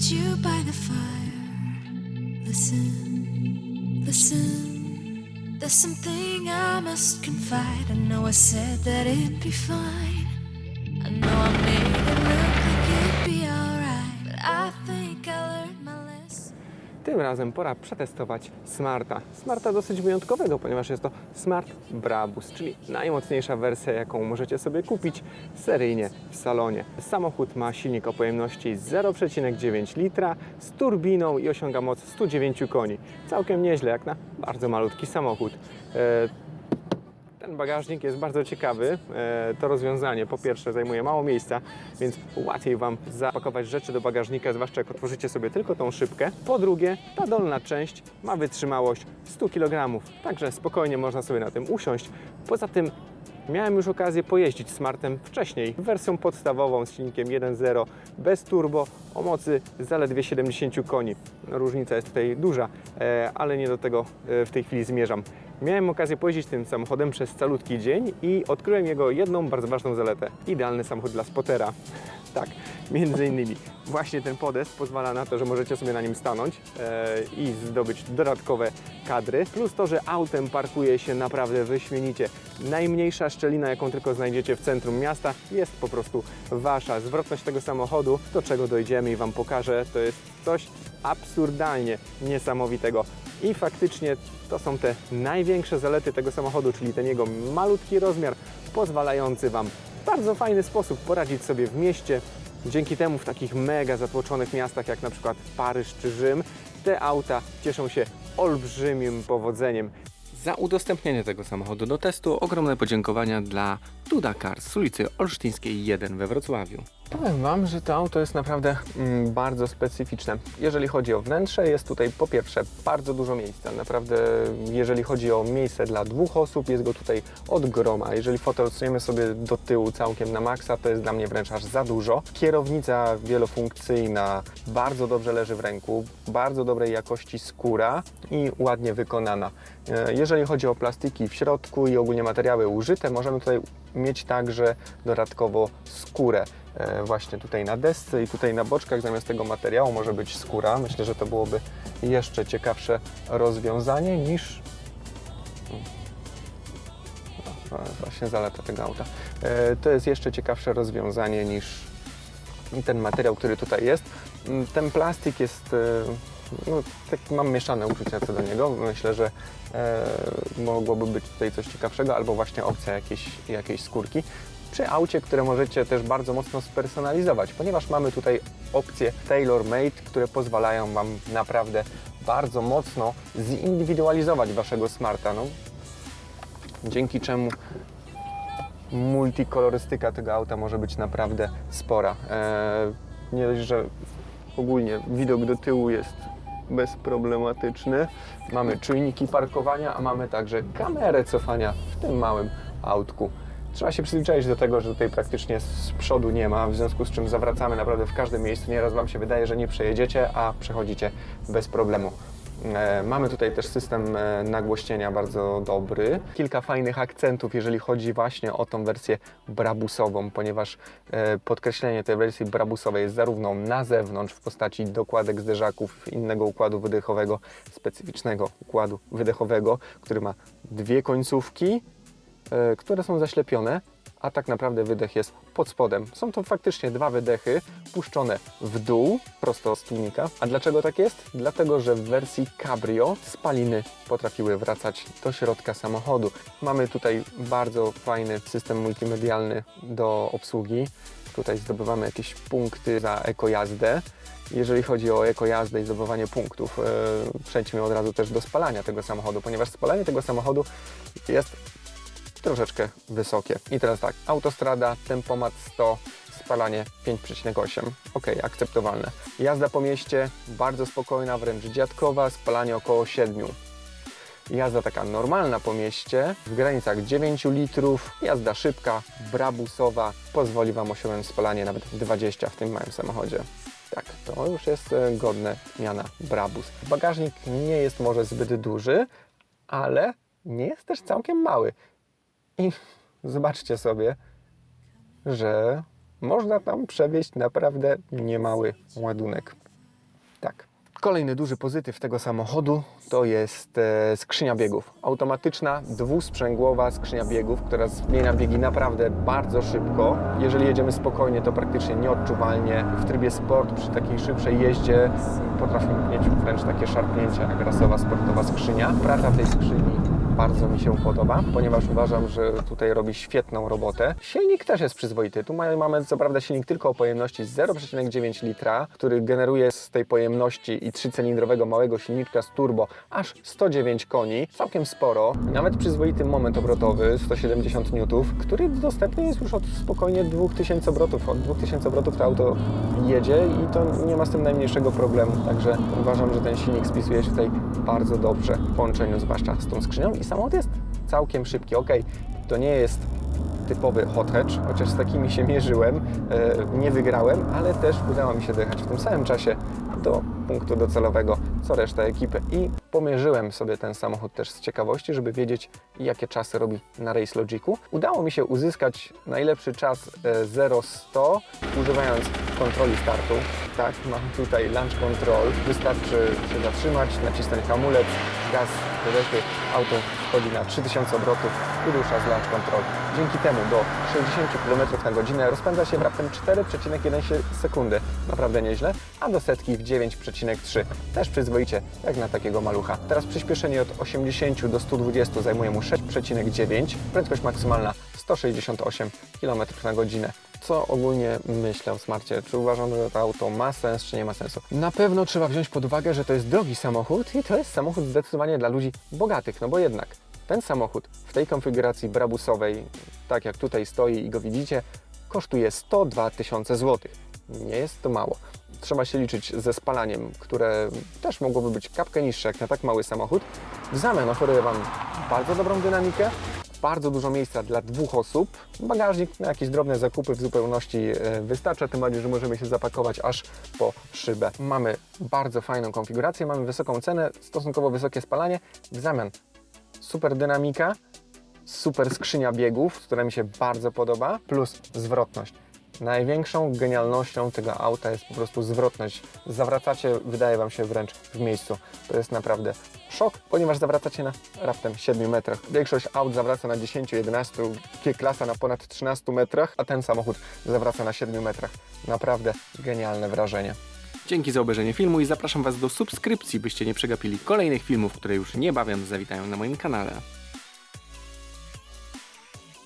you by the fire. Listen, listen. There's something I must confide. I know I said that it'd be fine. I know I made Tym razem pora przetestować Smarta. Smarta dosyć wyjątkowego, ponieważ jest to Smart Brabus, czyli najmocniejsza wersja, jaką możecie sobie kupić seryjnie w salonie. Samochód ma silnik o pojemności 0,9 litra z turbiną i osiąga moc 109 koni. Całkiem nieźle, jak na bardzo malutki samochód. Ten bagażnik jest bardzo ciekawy. E, To rozwiązanie po pierwsze zajmuje mało miejsca, więc łatwiej Wam zapakować rzeczy do bagażnika, zwłaszcza jak otworzycie sobie tylko tą szybkę. Po drugie, ta dolna część ma wytrzymałość 100 kg, także spokojnie można sobie na tym usiąść. Poza tym Miałem już okazję pojeździć Smartem wcześniej, wersją podstawową z silnikiem 1.0 bez turbo o mocy zaledwie 70 koni. Różnica jest tutaj duża, e, ale nie do tego e, w tej chwili zmierzam. Miałem okazję pojeździć tym samochodem przez calutki dzień i odkryłem jego jedną bardzo ważną zaletę. Idealny samochód dla spotera. Tak, między innymi właśnie ten podest pozwala na to, że możecie sobie na nim stanąć e, i zdobyć dodatkowe kadry. Plus to, że autem parkuje się naprawdę wyśmienicie. Najmniejsza szczelina, jaką tylko znajdziecie w centrum miasta, jest po prostu wasza. Zwrotność tego samochodu, do czego dojdziemy i Wam pokażę, to jest coś absurdalnie niesamowitego. I faktycznie to są te największe zalety tego samochodu, czyli ten jego malutki rozmiar, pozwalający Wam w bardzo fajny sposób poradzić sobie w mieście. Dzięki temu w takich mega zatłoczonych miastach jak na przykład Paryż czy Rzym, te auta cieszą się olbrzymim powodzeniem. Za udostępnienie tego samochodu do testu ogromne podziękowania dla Duda Cars z ulicy Olsztyńskiej 1 we Wrocławiu. Powiem Wam, że to auto jest naprawdę mm, bardzo specyficzne. Jeżeli chodzi o wnętrze, jest tutaj po pierwsze bardzo dużo miejsca. Naprawdę, jeżeli chodzi o miejsce dla dwóch osób, jest go tutaj od groma. Jeżeli fotel odsuniemy sobie do tyłu całkiem na maksa, to jest dla mnie wręcz aż za dużo. Kierownica wielofunkcyjna bardzo dobrze leży w ręku, bardzo dobrej jakości skóra i ładnie wykonana. E, Jeżeli chodzi o plastiki w środku i ogólnie materiały użyte, możemy tutaj mieć także dodatkowo skórę. E, Właśnie tutaj na desce i tutaj na boczkach zamiast tego materiału może być skóra. Myślę, że to byłoby jeszcze ciekawsze rozwiązanie niż no, jest właśnie zaleta tego auta. E, To jest jeszcze ciekawsze rozwiązanie niż ten materiał, który tutaj jest. Mm, Ten plastik jest, e, no, tak mam mieszane uczucia co do niego. Myślę, że e, mogłoby być tutaj coś ciekawszego, albo właśnie opcja jakiejś, jakiejś skórki. Przy aucie, które możecie też bardzo mocno spersonalizować, ponieważ mamy tutaj opcje tailor-made, które pozwalają Wam naprawdę bardzo mocno zindywidualizować Waszego smarta. No, dzięki czemu multikolorystyka tego auta może być naprawdę spora. Eee, nie dość, że ogólnie widok do tyłu jest bezproblematyczny. Mamy czujniki parkowania, a mamy także kamerę cofania w tym małym autku. Trzeba się przyzwyczaić do tego, że tutaj praktycznie z przodu nie ma, w związku z czym zawracamy naprawdę w każdym miejscu. Nieraz Wam się wydaje, że nie przejedziecie, a przechodzicie bez problemu. E, Mamy tutaj też system e, nagłośnienia bardzo dobry. Kilka fajnych akcentów, jeżeli chodzi właśnie o tą wersję brabusową, ponieważ e, podkreślenie tej wersji brabusowej jest zarówno na zewnątrz w postaci dokładek zderzaków innego układu wydechowego, specyficznego układu wydechowego, który ma dwie końcówki, które są zaślepione, a tak naprawdę wydech jest pod spodem. Są to faktycznie dwa wydechy puszczone w dół, prosto z tłumika. A dlaczego tak jest? Dlatego, że w wersji Cabrio spaliny potrafiły wracać do środka samochodu. Mamy tutaj bardzo fajny system multimedialny do obsługi. Tutaj zdobywamy jakieś punkty za ekojazdę. Jeżeli chodzi o ekojazdę i zdobywanie punktów, e, przejdźmy od razu też do spalania tego samochodu, ponieważ spalanie tego samochodu jest troszeczkę wysokie. I teraz tak, autostrada, tempomat 100, spalanie 5,8. Ok, akceptowalne. Jazda po mieście bardzo spokojna, wręcz dziadkowa, spalanie około 7. Jazda taka normalna po mieście w granicach 9 litrów, jazda szybka, brabusowa, pozwoli Wam osiągnąć spalanie nawet 20 w tym małym samochodzie. Tak, to już jest e, godne miana brabus. Bagażnik nie jest może zbyt duży, ale nie jest też całkiem mały. I zobaczcie sobie, że można tam przewieźć naprawdę niemały ładunek. Tak. Kolejny duży pozytyw tego samochodu to jest e, skrzynia biegów. Automatyczna, dwusprzęgłowa skrzynia biegów, która zmienia biegi naprawdę bardzo szybko. Jeżeli jedziemy spokojnie, to praktycznie nieodczuwalnie. W trybie sport przy takiej szybszej jeździe potrafimy mieć wręcz takie szarpnięcia jak rasowa sportowa skrzynia. Praca tej skrzyni bardzo mi się podoba, ponieważ uważam, że tutaj robi świetną robotę. Silnik też jest przyzwoity. Tu mamy, co prawda silnik tylko o pojemności 0,9 litra, który generuje z tej pojemności i trzycylindrowego małego silniczka z turbo aż 109 koni, całkiem sporo. Nawet przyzwoity moment obrotowy 170 N, który dostępny jest już od spokojnie 2000 obrotów. Od 2000 obrotów to auto jedzie i to nie ma z tym najmniejszego problemu. Także uważam, że ten silnik spisuje się tutaj bardzo dobrze w połączeniu zwłaszcza z tą skrzynią i samochód jest całkiem szybki. Ok, to nie jest typowy hot hatch, chociaż z takimi się mierzyłem, e, nie wygrałem, ale też udało mi się dojechać w tym samym czasie do punktu docelowego, co reszta ekipy. I pomierzyłem sobie ten samochód też z ciekawości, żeby wiedzieć, jakie czasy robi na Race Logicu. Udało mi się uzyskać najlepszy czas e, 0-100, używając kontroli startu. Tak, mam tutaj launch control. Wystarczy się zatrzymać, nacisnąć hamulec, gaz, wydechy, auto wchodzi na 3000 obrotów i rusza z launch control. Dzięki temu do 60 km na godzinę rozpędza się w raptem 4,1 sekundy. Naprawdę nieźle, a do setki w 9,3. Też przyzwoicie, jak na takiego malucha. Teraz przyspieszenie od 80 do 120 zajmuje mu 6,9. Prędkość maksymalna 168 km na godzinę. Co ogólnie myślę o Smarcie? Czy uważam, że to auto ma sens, czy nie ma sensu? Na pewno trzeba wziąć pod uwagę, że to jest drogi samochód i to jest samochód zdecydowanie dla ludzi bogatych, no bo jednak ten samochód w tej konfiguracji brabusowej, tak jak tutaj stoi i go widzicie, kosztuje 102 tysiące złotych. Nie jest to mało. Trzeba się liczyć ze spalaniem, które też mogłoby być kapkę niższe jak na tak mały samochód. W zamian oferuję Wam bardzo dobrą dynamikę, bardzo dużo miejsca dla dwóch osób. Bagażnik na jakieś drobne zakupy w zupełności e, wystarcza, tym bardziej, że możemy się zapakować aż po szybę. Mamy bardzo fajną konfigurację, mamy wysoką cenę, stosunkowo wysokie spalanie. W zamian super dynamika, super skrzynia biegów, która mi się bardzo podoba, plus zwrotność. Największą genialnością tego auta jest po prostu zwrotność. Zawracacie, wydaje Wam się wręcz w miejscu. To jest naprawdę szok, ponieważ zawracacie na raptem 7 metrach. Większość aut zawraca na 10-11, G-klasa na ponad 13 metrach, a ten samochód zawraca na 7 metrach. Naprawdę genialne wrażenie. Dzięki za obejrzenie filmu i zapraszam Was do subskrypcji, byście nie przegapili kolejnych filmów, które już niebawem zawitają na moim kanale.